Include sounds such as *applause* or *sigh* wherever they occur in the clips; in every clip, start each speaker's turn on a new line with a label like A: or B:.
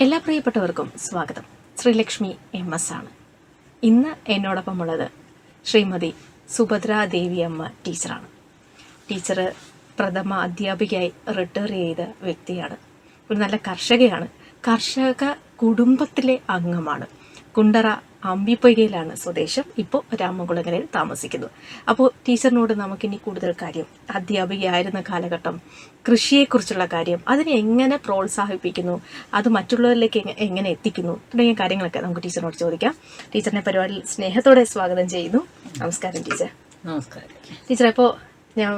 A: എല്ലാ പ്രിയപ്പെട്ടവർക്കും സ്വാഗതം. ശ്രീലക്ഷ്മി എം എസ് ആണ്. ഇന്ന് എന്നോടൊപ്പം ഉള്ളത് ശ്രീമതി സുഭദ്ര ദേവിയമ്മ ടീച്ചറാണ്. ടീച്ചർ പ്രഥമ അധ്യാപികയായി റിട്ടയർ ചെയ്ത വ്യക്തിയാണ്. ഒരു നല്ല കർഷകയാണ്. കർഷക കുടുംബത്തിലെ അംഗമാണ്. കുണ്ടറ അമ്പിപ്പൊയ്കയിലാണ് സ്വദേശം. ഇപ്പോൾ രാമകുളങ്ങരയിൽ താമസിക്കുന്നു. അപ്പോൾ ടീച്ചറിനോട് നമുക്കിനി കൂടുതൽ കാര്യം. അധ്യാപികയായിരുന്ന കാലഘട്ടം കൃഷിയെക്കുറിച്ചുള്ള കാര്യം അതിനെ എങ്ങനെ പ്രോത്സാഹിപ്പിക്കുന്നു അത് മറ്റുള്ളവരിലേക്ക് എങ്ങനെ എത്തിക്കുന്നു തുടങ്ങിയ കാര്യങ്ങളൊക്കെ നമുക്ക് ടീച്ചറിനോട് ചോദിക്കാം. ടീച്ചറിനെ പരിപാടിയിൽ സ്നേഹത്തോടെ സ്വാഗതം ചെയ്യുന്നു. നമസ്കാരം ടീച്ചർ.
B: നമസ്കാരം.
A: ടീച്ചർ അപ്പോൾ ഞാൻ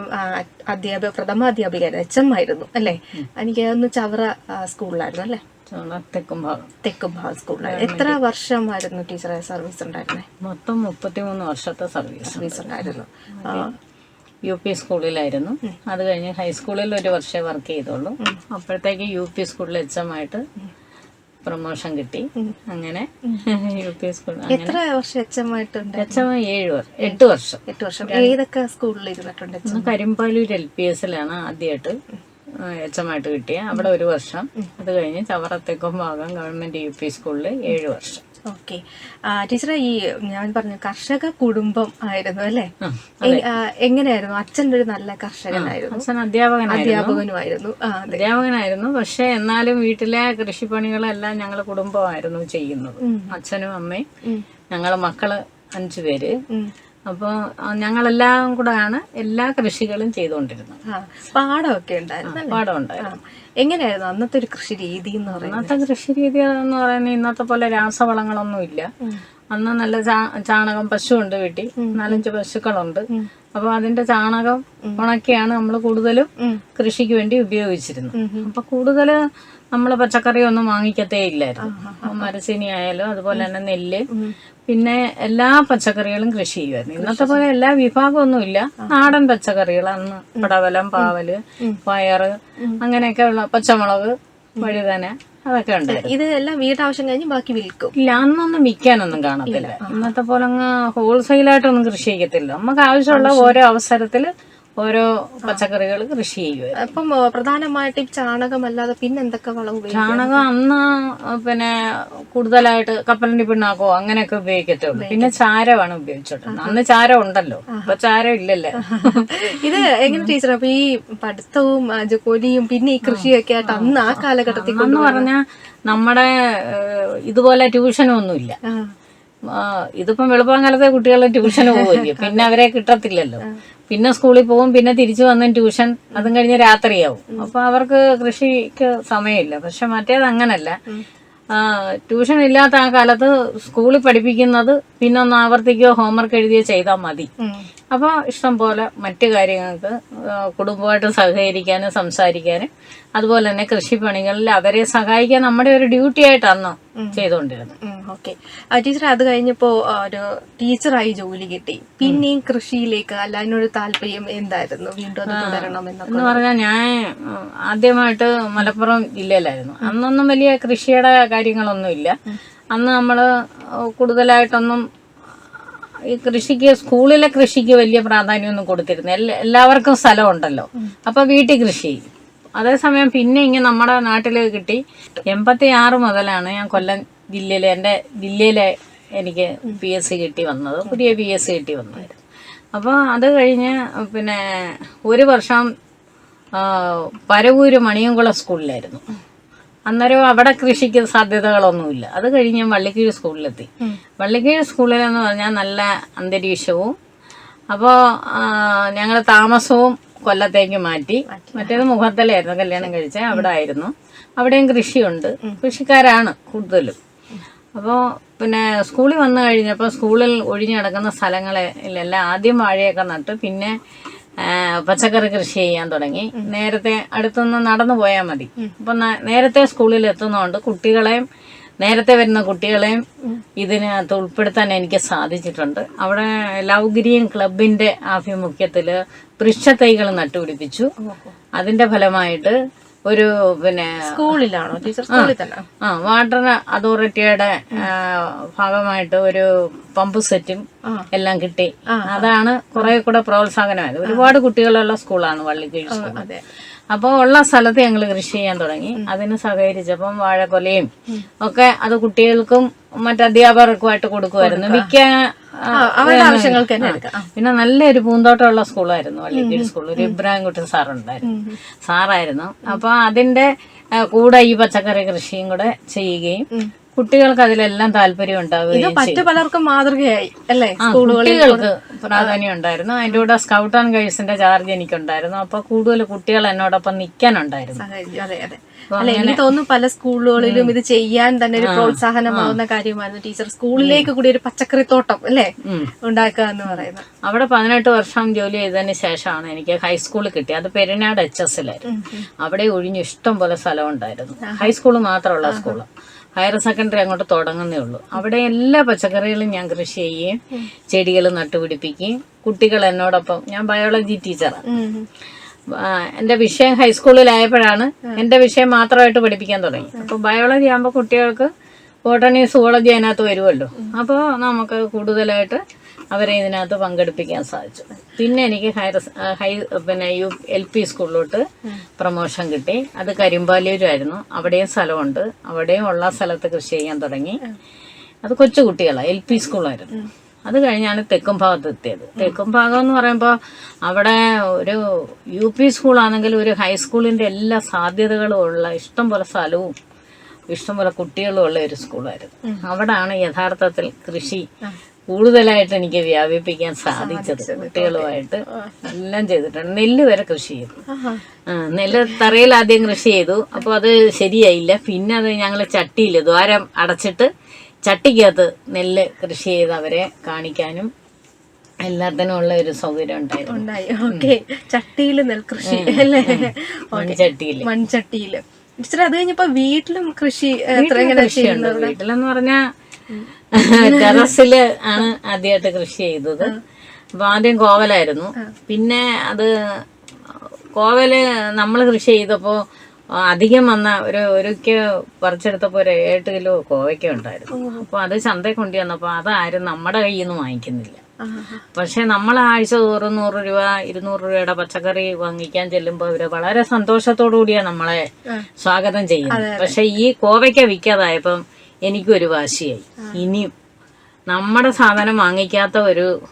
A: അധ്യാപക പ്രഥമ അധ്യാപികയായിരുന്നു എച്ച് എം ആയിരുന്നു അല്ലേ? എനിക്ക് ഒന്ന് ചവറ സ്കൂളിലായിരുന്നു അല്ലേ?
B: തെക്കും ഭാഗം.
A: എത്ര വർഷമായിരുന്നു ടീച്ചറെ സർവീസ് ഉണ്ടായിരുന്നത്
B: മൊത്തം മുപ്പത്തിമൂന്ന് വർഷത്തെ സർവീസ്
A: സർവീസ് ഉണ്ടായിരുന്നു.
B: യു പി സ്കൂളിലായിരുന്നു. അത് കഴിഞ്ഞ് ഹൈസ്കൂളിൽ ഒരു വർഷമേ വർക്ക് ചെയ്തോളൂ അപ്പോഴത്തേക്ക് യു പി സ്കൂളിൽ എച്ച് എം ആയിട്ട് പ്രൊമോഷൻ കിട്ടി. അങ്ങനെ *laughs* യു പി സ്കൂൾ
A: എത്ര വർഷം എച്ച് എം ആയിട്ടുണ്ട്?
B: എച്ച് എം ഏഴ് വർഷം എട്ട് വർഷം.
A: എട്ട് വർഷം. ഏതൊക്കെ സ്കൂളിൽ ഇരുന്നിട്ടുണ്ട്
B: കരിമ്പാലൂർ എൽ പി എസിലാണ് ആദ്യമായിട്ട് എച്ച് എം കിട്ടിയ. അവിടെ ഒരു വർഷം. അത് കഴിഞ്ഞ് ചവറത്തേക്കും ഭാഗം ഗവൺമെന്റ് യു പി സ്കൂളിൽ ഏഴ് വർഷം.
A: ഓക്കെ. ടീച്ചറെ ഈ ഞാൻ പറഞ്ഞു കർഷക കുടുംബം ആയിരുന്നു അല്ലേ? എങ്ങനെയായിരുന്നു? അച്ഛന്റെ ഒരു നല്ല കർഷകനായിരുന്നു.
B: അച്ഛൻ അധ്യാപകനായിരുന്നു.
A: അധ്യാപകനുമായിരുന്നു.
B: അധ്യാപകനായിരുന്നു. പക്ഷെ എന്നാലും വീട്ടിലെ കൃഷിപ്പണികളെല്ലാം ഞങ്ങൾ കുടുംബമായിരുന്നു ചെയ്യുന്നത്. അച്ഛനും അമ്മയും ഞങ്ങളെ മക്കൾ അഞ്ചു പേര്. അപ്പോൾ ഞങ്ങളെല്ലാം കൂടെയാണ് എല്ലാ കൃഷികളും ചെയ്തുകൊണ്ടിരുന്നത്.
A: പാടമൊക്കെ ഉണ്ടായിരുന്നു
B: പാടം
A: ഉണ്ടായിരുന്നു. എങ്ങനെയായിരുന്നു അന്നത്തെ ഒരു കൃഷി രീതി എന്ന് പറയുന്നത്?
B: അന്നത്തെ കൃഷി രീതി എന്ന് പറയുന്നത് ഇന്നത്തെ പോലെ രാസവളങ്ങളൊന്നും ഇല്ല. അന്ന് നല്ല ചാണകം ഉണ്ട് വീട്ടിൽ. നാലഞ്ച് പശുക്കളുണ്ട്. അപ്പൊ അതിന്റെ ചാണകം ഉണക്കിയാണ് നമ്മൾ കൂടുതലും കൃഷിക്ക് വേണ്ടി ഉപയോഗിച്ചിരുന്നത്. അപ്പൊ കൂടുതൽ നമ്മൾ പച്ചക്കറി ഒന്നും വാങ്ങിക്കത്തേ ഇല്ലായിരുന്നു. മരച്ചീനി ആയാലും അതുപോലെ തന്നെ നെല്ല് പിന്നെ എല്ലാ പച്ചക്കറികളും കൃഷി ചെയ്യുമായിരുന്നു ഇന്നത്തെ പോലെ എല്ലാ വിഭാഗമൊന്നും ഇല്ല നാടൻ പച്ചക്കറികൾ അന്ന് പടവലം പാവൽ പയറ് അങ്ങനെയൊക്കെ ഉള്ള പച്ചമുളക് വഴുതന അതൊക്കെ ഉണ്ട്
A: ഇത് എല്ലാം വീട്ടാവശ്യം കഴിഞ്ഞ് ബാക്കി വിൽക്കും.
B: ഇല്ല അന്നൊന്നും വിൽക്കാനൊന്നും കാണത്തില്ല. ഇന്നത്തെ പോലെ അങ്ങ് ഹോൾസെയിലായിട്ടൊന്നും കൃഷി ചെയ്യത്തില്ല. നമുക്ക് ആവശ്യമുള്ള ഓരോ അവസരത്തിൽ ഓരോ പച്ചക്കറികൾ കൃഷി ചെയ്യുമായിരുന്നു
A: അപ്പം പ്രധാനമായിട്ട് ഈ ചാണകമല്ലാതെ പിന്നെ എന്തൊക്കെ വളം
B: ചാണകം അന്ന് പിന്നെ കൂടുതലായിട്ട് കപ്പലണ്ടി പിണ്ണാക്കോ അങ്ങനെയൊക്കെ ഉപയോഗിക്കത്തുള്ളൂ. പിന്നെ ചാരമാണ് ഉപയോഗിച്ചിട്ടുള്ളത് അന്ന് ചാരം ഉണ്ടല്ലോ. അപ്പൊ ചാരം ഇല്ലല്ലേ?
A: ഇത് എങ്ങനെ ടീച്ചർ അപ്പൊ ഈ പഠിത്തവും ജോലിയും പിന്നെ ഈ കൃഷിയൊക്കെ ആയിട്ട് അന്ന് ആ കാലഘട്ടത്തിൽ
B: എന്ന് പറഞ്ഞാൽ നമ്മുടെ ഇതുപോലെ ട്യൂഷനും ഒന്നുമില്ല.
A: ആ,
B: ആ, ഇതിപ്പം വെളുപ്പാങ്കാലത്തെ കുട്ടികൾ ട്യൂഷന് പോവില്ലേ? *laughs* പിന്നെ അവരെ കിട്ടത്തില്ലല്ലോ. പിന്നെ സ്കൂളിൽ പോകും പിന്നെ തിരിച്ചു വന്ന് ട്യൂഷൻ അതും കഴിഞ്ഞ് രാത്രിയാവും. അപ്പൊ അവർക്ക് കൃഷിക്ക് സമയമില്ല. പക്ഷെ മറ്റേത് അങ്ങനല്ല. ട്യൂഷൻ ഇല്ലാത്ത ആ കാലത്ത് സ്കൂളിൽ പഠിപ്പിക്കുന്നത് പിന്നെ ഒന്ന് ആവർത്തിക്കുകയോ ഹോംവർക്ക് എഴുതിയോ ചെയ്താൽ മതി. അപ്പോൾ ഇഷ്ടംപോലെ മറ്റ് കാര്യങ്ങൾക്ക് കുടുംബമായിട്ട് സഹകരിക്കാനും സംസാരിക്കാനും അതുപോലെ തന്നെ കൃഷിപ്പണികളിൽ അവരെ സഹായിക്കാൻ നമ്മുടെ ഒരു ഡ്യൂട്ടി ആയിട്ടാണ് ചെയ്തുകൊണ്ടിരുന്നത്.
A: ഓക്കെ ടീച്ചർ അത് കഴിഞ്ഞപ്പോൾ ഒരു ടീച്ചറായി ജോലി കിട്ടി. പിന്നെയും കൃഷിയിലേക്ക് അല്ല അതിനൊരു താല്പര്യം എന്തായിരുന്നു? വീണ്ടും
B: എന്ന് പറഞ്ഞാൽ ഞാൻ ആദ്യമായിട്ട് മലപ്പുറം ജില്ലയിലായിരുന്നു. അന്നൊന്നും വലിയ കൃഷിയുടെ കാര്യങ്ങളൊന്നും ഇല്ല അന്ന് നമ്മൾ കൂടുതലായിട്ടൊന്നും ഈ കൃഷിക്ക് സ്കൂളിലെ കൃഷിക്ക് വലിയ പ്രാധാന്യമൊന്നും കൊടുത്തിരുന്നു എല്ലാ- എല്ലാവർക്കും സ്ഥലമുണ്ടല്ലോ. അപ്പൊ വീട്ടിൽ കൃഷി അതേസമയം പിന്നെ ഇങ്ങനെ നമ്മുടെ നാട്ടിൽ കിട്ടി. എൺപത്തി ആറ് മുതലാണ് ഞാൻ കൊല്ലം ജില്ലയിലെ എന്റെ ജില്ലയിലെ എനിക്ക് പി എസ് സി കിട്ടി വന്നത്. പുതിയ പി എസ് സി കിട്ടി വന്നത്. അപ്പോൾ അത് കഴിഞ്ഞ് പിന്നെ ഒരു വർഷം പരവൂര് മണിയംകുളം സ്കൂളിലായിരുന്നു. അന്നേരം അവിടെ കൃഷിക്ക് സാധ്യതകളൊന്നുമില്ല. അത് കഴിഞ്ഞ് ഞാൻ വള്ളിക്കീഴ് സ്കൂളിലെത്തി. വള്ളിക്കീഴ് സ്കൂളിലെന്ന് പറഞ്ഞാൽ നല്ല അന്തരീക്ഷവും അപ്പോൾ ഞങ്ങൾ താമസവും കൊല്ലത്തേക്ക് മാറ്റി. മറ്റേത് മുഖത്തലായിരുന്നു കല്യാണം കഴിച്ച അവിടെ ആയിരുന്നു അവിടെയും കൃഷിയുണ്ട്. കൃഷിക്കാരാണ് കൂടുതലും. അപ്പോൾ പിന്നെ സ്കൂളിൽ വന്നു കഴിഞ്ഞപ്പോൾ സ്കൂളിൽ ഒഴിഞ്ഞു കിടക്കുന്ന സ്ഥലങ്ങളിലെല്ലാം ആദ്യം വാഴയൊക്കെ നട്ട്. പിന്നെ പച്ചക്കറി കൃഷി ചെയ്യാൻ തുടങ്ങി. നേരത്തെ അടുത്തുനിന്ന് നടന്നു പോയാൽ മതി. അപ്പൊ നേരത്തെ സ്കൂളിൽ എത്തുന്നതുകൊണ്ട് കുട്ടികളെയും നേരത്തെ വരുന്ന കുട്ടികളെയും ഇതിനകത്ത് ഉൾപ്പെടുത്താൻ എനിക്ക് സാധിച്ചിട്ടുണ്ട്. അവിടെ ലവ് ഗ്രീൻ ക്ലബിന്റെ ആഭിമുഖ്യത്തിൽ വൃക്ഷത്തൈകൾ നട്ടുപിടിപ്പിച്ചു. അതിന്റെ ഫലമായിട്ട് ഒരു പിന്നെ
A: സ്കൂളിലാണോ? ടീച്ചർ സ്കൂളിൽ തന്നെ?
B: ആ വാട്ടർ അതോറിറ്റിയുടെ ഭാഗമായിട്ട് ഒരു പമ്പ് സെറ്റും എല്ലാം കിട്ടി. അതാണ് കുറെ കൂടെ പ്രോത്സാഹനമായത്. ഒരുപാട് കുട്ടികളുള്ള സ്കൂളാണ് വള്ളിക്കീഴ് സ്കൂൾ
A: അതെ.
B: അപ്പോൾ ഉള്ള സ്ഥലത്ത് ഞങ്ങൾ കൃഷി ചെയ്യാൻ തുടങ്ങി. അതിന് സഹകരിച്ചപ്പം വാഴക്കൊലയും ഒക്കെ അത് കുട്ടികൾക്കും മറ്റ് അധ്യാപകർക്കുമായിട്ട് കൊടുക്കുമായിരുന്നു. മിക്ക
A: അവരുടെ ആവശ്യങ്ങൾക്ക്.
B: പിന്നെ നല്ലൊരു പൂന്തോട്ടമുള്ള സ്കൂളായിരുന്നു വള്ളിക്കീഴ് സ്കൂൾ. ഒരു ഇബ്രാഹിം കുട്ടി സാറുണ്ടായിരുന്നു. സാറായിരുന്നു. അപ്പൊ അതിന്റെ കൂടെ ഈ പച്ചക്കറി കൃഷിയും കൂടെ ചെയ്യുകയും കുട്ടികൾക്ക് അതിലെല്ലാം താല്പര്യം
A: ഇത്
B: ഉണ്ടാവുകയും
A: മറ്റു പലർക്കും മാതൃകയായി അല്ലേ?
B: കുട്ടികൾക്ക് പ്രാധാന്യം ഉണ്ടായിരുന്നു. അതിന്റെ കൂടെ സ്കൗട്ട് ആൻഡ് ഗൈഡ്സിന്റെ ചാർജ് എനിക്കുണ്ടായിരുന്നു. അപ്പൊ കൂടുതൽ കുട്ടികൾ എന്നോടൊപ്പം നിൽക്കാനുണ്ടായിരുന്നു.
A: അല്ലെ അതെ അതെ. അല്ല എനിക്ക് തോന്നുന്നു പല സ്കൂളുകളിലും ഇത് ചെയ്യാൻ തന്നെ ഒരു പ്രോത്സാഹനമാവുന്ന കാര്യമായിരുന്നു ടീച്ചർ. സ്കൂളിലേക്ക് കൂടി ഒരു പച്ചക്കറി തോട്ടം അല്ലേ. ഉണ്ടാക്കുക എന്ന് പറയുന്നത്.
B: അവിടെ പതിനെട്ട് വർഷം ജോലി ചെയ്തതിന് ശേഷമാണ് എനിക്ക് ഹൈസ്കൂൾ കിട്ടി അത് പെരിനാട് എച്ച് എസ് എല്ലായിരുന്നു അവിടെ ഒഴിഞ്ഞ് ഇഷ്ടം പോലെ സ്ഥലം ഉണ്ടായിരുന്നു. ഹൈസ്കൂൾ മാത്രമുള്ള സ്കൂൾ ഹയർ സെക്കൻഡറി അങ്ങോട്ട് തുടങ്ങുന്നേ ഉള്ളൂ. അവിടെ എല്ലാ പച്ചക്കറികളും ഞാൻ കൃഷി ചെയ്യുകയും ചെടികൾ നട്ടുപിടിപ്പിക്കുകയും കുട്ടികൾ എന്നോടൊപ്പം ഞാൻ ബയോളജി ടീച്ചറാണ് എന്റെ വിഷയം ഹൈസ്കൂളിലായപ്പോഴാണ് എന്റെ വിഷയം മാത്രമായിട്ട് പഠിപ്പിക്കാൻ തുടങ്ങി. അപ്പൊ ബയോളജി ആകുമ്പോൾ കുട്ടികൾക്ക് ബോട്ടണി സുവോളജി അതിനകത്ത് വരുമല്ലോ. അപ്പോൾ നമുക്ക് കൂടുതലായിട്ട് അവരെ ഇതിനകത്ത് പങ്കെടുപ്പിക്കാൻ സാധിച്ചു. പിന്നെ എനിക്ക് ഹയർ ഹൈ പിന്നെ യു എൽ പി സ്കൂളിലോട്ട് പ്രൊമോഷൻ കിട്ടി. അത് കരിമ്പാലൂരായിരുന്നു. അവിടെയും സ്ഥലമുണ്ട്. അവിടെയും ഉള്ള സ്ഥലത്ത് കൃഷി ചെയ്യാൻ തുടങ്ങി. അത് കൊച്ചു കുട്ടികളാണ് എൽ പി സ്കൂളായിരുന്നു. അത് കഴിഞ്ഞാണ് തെക്കും ഭാഗത്ത് എത്തിയത്. തെക്കും ഭാഗം എന്ന് പറയുമ്പോൾ അവിടെ ഒരു യു പി സ്കൂളാണെങ്കിൽ ഒരു ഹൈസ്കൂളിന്റെ എല്ലാ സാധ്യതകളും ഉള്ള ഇഷ്ടം പോലെ സ്ഥലവും ഇഷ്ടംപോലെ കുട്ടികളും ഉള്ള ഒരു സ്കൂളായിരുന്നു. അവിടാണ് യഥാർത്ഥത്തിൽ കൃഷി കൂടുതലായിട്ട് എനിക്ക് വ്യാപിപ്പിക്കാൻ സാധിച്ചത് കുട്ടികളുമായിട്ട്. എല്ലാം ചെയ്തിട്ടുണ്ട്. നെല്ല് വരെ കൃഷി ചെയ്തു. നെല്ല് തറയിൽ ആദ്യം കൃഷി ചെയ്തു. അപ്പോൾ അത് ശരിയായില്ല. പിന്നെ അത് ഞങ്ങൾ ചട്ടിയിൽ ദ്വാരം അടച്ചിട്ട് ചട്ടിക്കകത്ത് നെല്ല് കൃഷി ചെയ്ത് അവരെ കാണിക്കാനും എല്ലാത്തിനും ഉള്ള ഒരു സൗകര്യം ഉണ്ടായിരുന്നു.
A: ഉണ്ടായി. ഓക്കെ. ചട്ടിയിൽ നെൽകൃഷി അല്ലേ?
B: മൺചട്ടിയിൽ
A: മൺചട്ടിയിൽ ഇച്ചിരി അത് കഴിഞ്ഞപ്പോ വീട്ടിലും കൃഷി എത്ര എങ്ങനെ
B: കൃഷിയുണ്ട്. വീട്ടിലെന്ന് പറഞ്ഞാ *laughs* ടെറസിൽ *laughs* ആണ് ആദ്യമായിട്ട് കൃഷി ചെയ്തത്. അപ്പൊ ആദ്യം കോവലായിരുന്നു. പിന്നെ അത് കോവൽ നമ്മൾ കൃഷി ചെയ്തപ്പോ അധികം വന്ന ഒരു ഒരുക്ക് പറിച്ചെടുത്തപ്പോ ഒരു ഏട്ട് കിലോ കോവയ്ക്ക ഉണ്ടായിരുന്നു. അപ്പൊ അത് ചന്തയിൽ കൊണ്ടുവന്നപ്പോ അതാരും നമ്മുടെ കയ്യിൽ നിന്ന് വാങ്ങിക്കുന്നില്ല. പക്ഷെ നമ്മൾ ആഴ്ച തോറും നൂറ് രൂപ ഇരുന്നൂറ് രൂപയുടെ പച്ചക്കറി വാങ്ങിക്കാൻ ചെല്ലുമ്പോൾ അവർ വളരെ സന്തോഷത്തോടു കൂടിയാണ് നമ്മളെ സ്വാഗതം ചെയ്യുന്നത്. പക്ഷെ ഈ കോവയ്ക്ക വിൽക്കാതായപ്പം എനിക്കൊരു വാശിയായി. ഇനിയും നമ്മുടെ സാധനം വാങ്ങിക്കാത്ത ഒരു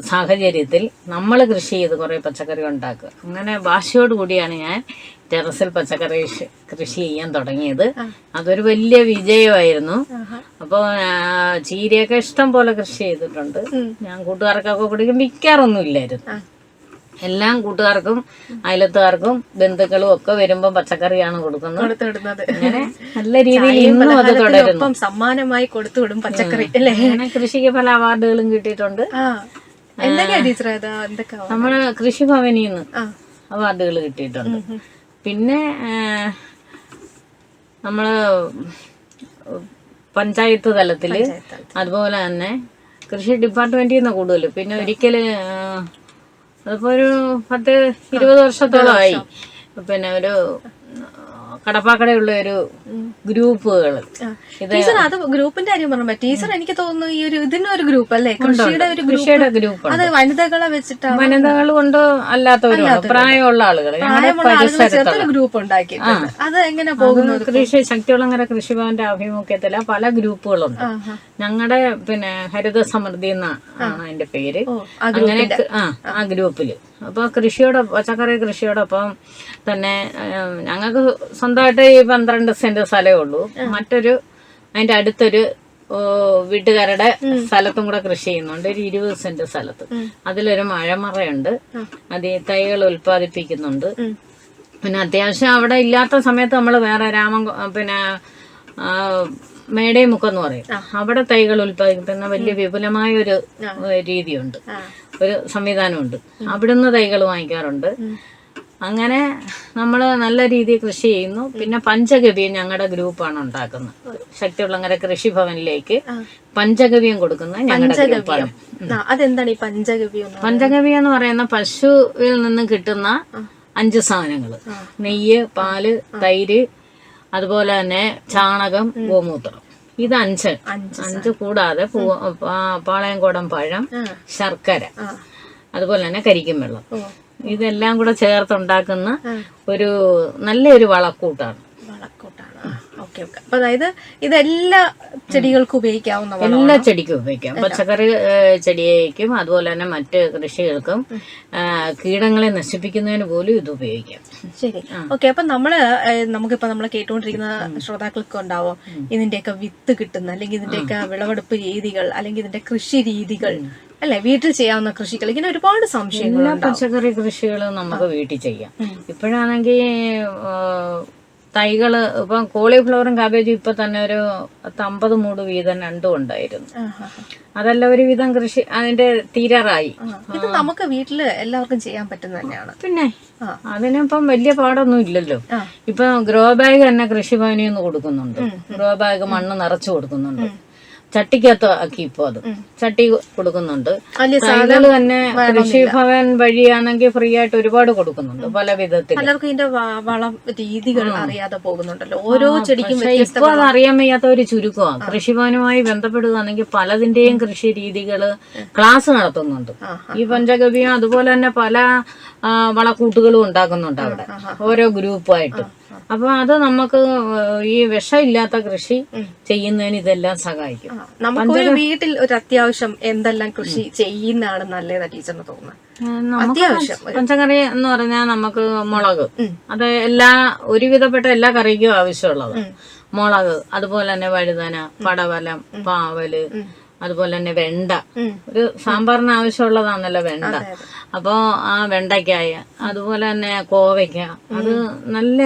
B: സാഹചര്യത്തിൽ നമ്മൾ കൃഷി ചെയ്ത് കുറേ പച്ചക്കറി ഉണ്ടാക്കുക. അങ്ങനെ വാശിയോട് കൂടിയാണ് ഞാൻ ടെറസിൽ പച്ചക്കറി കൃഷി- ചെയ്യാൻ തുടങ്ങിയത്. അതൊരു വലിയ വിജയമായിരുന്നു. അപ്പോൾ ചീരയൊക്കെ ഇഷ്ടം പോലെ കൃഷി ചെയ്തിട്ടുണ്ട്. ഞാൻ കൂട്ടുകാർക്കൊക്കെ കുടിക്കും വിൽക്കാറൊന്നും ഇല്ലായിരുന്നു. എല്ലാം കൂട്ടുകാർക്കും അയലത്തുകാർക്കും ബന്ധുക്കളും ഒക്കെ വരുമ്പോൾ പച്ചക്കറിയാണ് കൊടുക്കുന്നത്. അങ്ങനെ നല്ല രീതിയിൽ ഇന്നും അത്
A: വിടും സമ്മാനമായി പച്ചക്കറി അല്ലേ?
B: കൃഷിക്ക് പല അവാർഡുകളും കിട്ടിയിട്ടുണ്ട്.
A: എന്തൊക്കെയാ ടീച്ചർ
B: നമ്മൾ കൃഷിഭവനിൽ നിന്ന് അവാർഡുകൾ കിട്ടിയിട്ടുണ്ട്. പിന്നെ നമ്മൾ പഞ്ചായത്ത് തലത്തിൽ അതുപോലെ തന്നെ കൃഷി ഡിപ്പാർട്ട്മെന്റിൽ നിന്ന് കൂടുതൽ പിന്നെ ഒരിക്കൽ അതിപ്പോ ഒരു പത്ത് ഇരുപത് വർഷത്തോളമായി. പിന്നെ ഒരു കടപ്പാക്കടയുള്ള ഒരു ഗ്രൂപ്പുകൾ.
A: ടീച്ചർ അത് ഗ്രൂപ്പിന്റെ കാര്യം പറഞ്ഞു ടീച്ചർ എനിക്ക് തോന്നുന്നു ഈ ഒരു ഇതിന്റെ ഒരു ഗ്രൂപ്പ് അല്ലേ? കൃഷിയുടെ ഒരു
B: കൃഷിയുടെ ഗ്രൂപ്പ്
A: അത് വനിതകളെ വെച്ചിട്ട്
B: വനിതകൾ കൊണ്ട് അല്ലാത്തവരും പ്രായമുള്ള ആളുകൾ.
A: ഗ്രൂപ്പ് ഉണ്ടാക്കി അത് എങ്ങനെ പോകുന്നു?
B: കൃഷി ശക്തികുളങ്ങര കൃഷിഭവന്റെ ആഭിമുഖ്യത്തിൽ പല ഗ്രൂപ്പുകളുണ്ട്. ഞങ്ങളുടെ പിന്നെ ഹരിത സമൃദ്ധി എന്നാണ് അതിന്റെ പേര്. അങ്ങനെ ആ ആ. ഗ്രൂപ്പിൽ. അപ്പൊ കൃഷിയോടെ പച്ചക്കറി കൃഷിയോടൊപ്പം തന്നെ ഞങ്ങൾക്ക് സ്വന്തമായിട്ട് ഈ പന്ത്രണ്ട് സെന്റ് സ്ഥലമേ ഉള്ളൂ. മറ്റൊരു അതിന്റെ അടുത്തൊരു വീട്ടുകാരുടെ സ്ഥലത്തും കൂടെ കൃഷി ചെയ്യുന്നുണ്ട്. ഒരു ഇരുപത് സെന്റ് സ്ഥലത്ത്. അതിലൊരു മഴമറയുണ്ട്. അത് ഈ തൈകൾ ഉൽപ്പാദിപ്പിക്കുന്നുണ്ട്. പിന്നെ അത്യാവശ്യം അവിടെ ഇല്ലാത്ത സമയത്ത് നമ്മൾ വേറെ രാമൻ പിന്നെ മേടേ മുക്കെന്ന് പറയും. അവിടെ തൈകൾ ഉൽപ്പാദിപ്പിക്കുന്ന വലിയ വിപുലമായ ഒരു രീതിയുണ്ട്. ഒരു സംവിധാനമുണ്ട്. അവിടുന്ന് തൈകൾ വാങ്ങിക്കാറുണ്ട്. അങ്ങനെ നമ്മൾ നല്ല രീതിയിൽ കൃഷി ചെയ്യുന്നു. പിന്നെ പഞ്ചഗവ്യം ഞങ്ങളുടെ ഗ്രൂപ്പാണ് ഉണ്ടാക്കുന്നത്. ശക്തിയുള്ളങ്ങര കൃഷിഭവനിലേക്ക് പഞ്ചഗവ്യം കൊടുക്കുന്നത് ഞങ്ങളുടെ ഗ്രൂപ്പാണ്.
A: അതെന്താണ് ഈ പഞ്ചഗവ്യം എന്ന്
B: പഞ്ചഗവ്യം എന്ന് പറയുന്ന പശുവിൽ നിന്ന് കിട്ടുന്ന അഞ്ച് സാധനങ്ങൾ നെയ്യ് പാൽ തൈര് അതുപോലെ തന്നെ ചാണകം ഗോമൂത്രം. ഇത് അഞ്ച്.
A: അഞ്ച്
B: കൂടാതെ പാളയംകോടൻ പഴം ശർക്കര അതുപോലെ തന്നെ കരിക്കും വെള്ളം. ഇതെല്ലാം കൂടെ ചേർത്തുണ്ടാക്കുന്ന ഒരു നല്ലൊരു വളക്കൂട്ടാണ്.
A: ഓക്കെ ഓക്കെ അപ്പൊ അതായത് ഇതെല്ലാ ചെടികൾക്കും ഉപയോഗിക്കാവുന്ന
B: എല്ലാ ചെടിക്കും ഉപയോഗിക്കാം. പച്ചക്കറി ചെടിയേക്കും അതുപോലെ തന്നെ മറ്റ് കൃഷികൾക്കും കീടങ്ങളെ നശിപ്പിക്കുന്നതിന് പോലും ഇത് ഉപയോഗിക്കാം.
A: ശരി. ഓക്കെ അപ്പൊ നമ്മൾ നമുക്കിപ്പോ നമ്മളെ കേട്ടുകൊണ്ടിരിക്കുന്ന ശ്രോതാക്കൾക്ക് ഉണ്ടാവോ? ഇതിന്റെയൊക്കെ വിത്ത് കിട്ടുന്ന അല്ലെങ്കിൽ ഇതിന്റെയൊക്കെ വിളവെടുപ്പ് രീതികൾ അല്ലെങ്കിൽ ഇതിന്റെ കൃഷി രീതികൾ അല്ലെ? വീട്ടിൽ ചെയ്യാവുന്ന കൃഷികൾ ഇങ്ങനെ ഒരുപാട് സംശയങ്ങൾ
B: പച്ചക്കറി കൃഷികളും നമുക്ക് വീട്ടിൽ ചെയ്യാം. ഇപ്പോഴാണെങ്കിൽ തൈകൾ ഇപ്പം കോളിഫ്ലവറും കാബേജും ഇപ്പൊ തന്നെ ഒരു പത്തമ്പത് മൂട് വീതം രണ്ടും ഉണ്ടായിരുന്നു. അതല്ല ഒരു വിധം കൃഷി അതിന്റെ തീരാറായി.
A: ഇത് നമുക്ക് വീട്ടിൽ എല്ലാവർക്കും ചെയ്യാൻ പറ്റുന്ന തന്നെയാണ്.
B: പിന്നെ. അതിനിപ്പം വലിയ പാടൊന്നും ഇല്ലല്ലോ. ഇപ്പൊ ഗ്രോ ബാഗ് തന്നെ കൃഷിഭവനിൽ നിന്ന് കൊടുക്കുന്നുണ്ട്. ഗ്രോ ബാഗ് മണ്ണ് നിറച്ചു കൊടുക്കുന്നുണ്ട്. ചട്ടിക്കകത്ത് ആക്കി ഇപ്പൊ അത്. ചട്ടി കൊടുക്കുന്നുണ്ട്. തൈകൾ തന്നെ കൃഷിഭവൻ വഴിയാണെങ്കിൽ ഫ്രീ ആയിട്ട് ഒരുപാട് കൊടുക്കുന്നുണ്ട് പല വിധത്തിൽ
A: പലർക്കും ഇതിന്റെ വളം രീതികൾ അറിയാതെ പോകുന്നുണ്ടല്ലോ. ഓരോ ചെടിക്കും
B: ഇപ്പൊ അത് അറിയാൻ വയ്യാത്ത ഒരു ചുരുക്കമാണ് കൃഷിഭവനുമായി ബന്ധപ്പെടുകയാണെങ്കിൽ പലതിന്റെയും കൃഷി രീതികൾ ക്ലാസ് നടത്തുന്നുണ്ട്. ഈ പഞ്ചഗവ്യം അതുപോലെ തന്നെ പല വളക്കൂട്ടുകളും ഉണ്ടാക്കുന്നുണ്ട് അവിടെ. ഓരോ ഗ്രൂപ്പായിട്ട് അപ്പൊ അത് നമുക്ക് ഈ വിഷമില്ലാത്ത കൃഷി ചെയ്യുന്നതിന് ഇതെല്ലാം സഹായിക്കും.
A: നമുക്ക് വീട്ടിൽ ഒരു അത്യാവശ്യം എന്തെല്ലാം കൃഷി ചെയ്യുന്നതാണ് നല്ലതാ ടീച്ചറിന് തോന്നുന്നത് അത്യാവശ്യം
B: പച്ചക്കറി എന്ന് പറഞ്ഞാൽ നമുക്ക് മുളക്. അത് എല്ലാ ഒരുവിധപ്പെട്ട എല്ലാ കറിക്കും ആവശ്യമുള്ളത്. മുളക് അതുപോലെ തന്നെ വഴുതന പടവലം പാവൽ അതുപോലെ തന്നെ വെണ്ട. ഒരു സാമ്പാറിന് ആവശ്യമുള്ളതാണല്ലോ വെണ്ട. അപ്പോ ആ വെണ്ടയ്ക്കായ അതുപോലെ തന്നെ കോവയ്ക്ക അത് നല്ല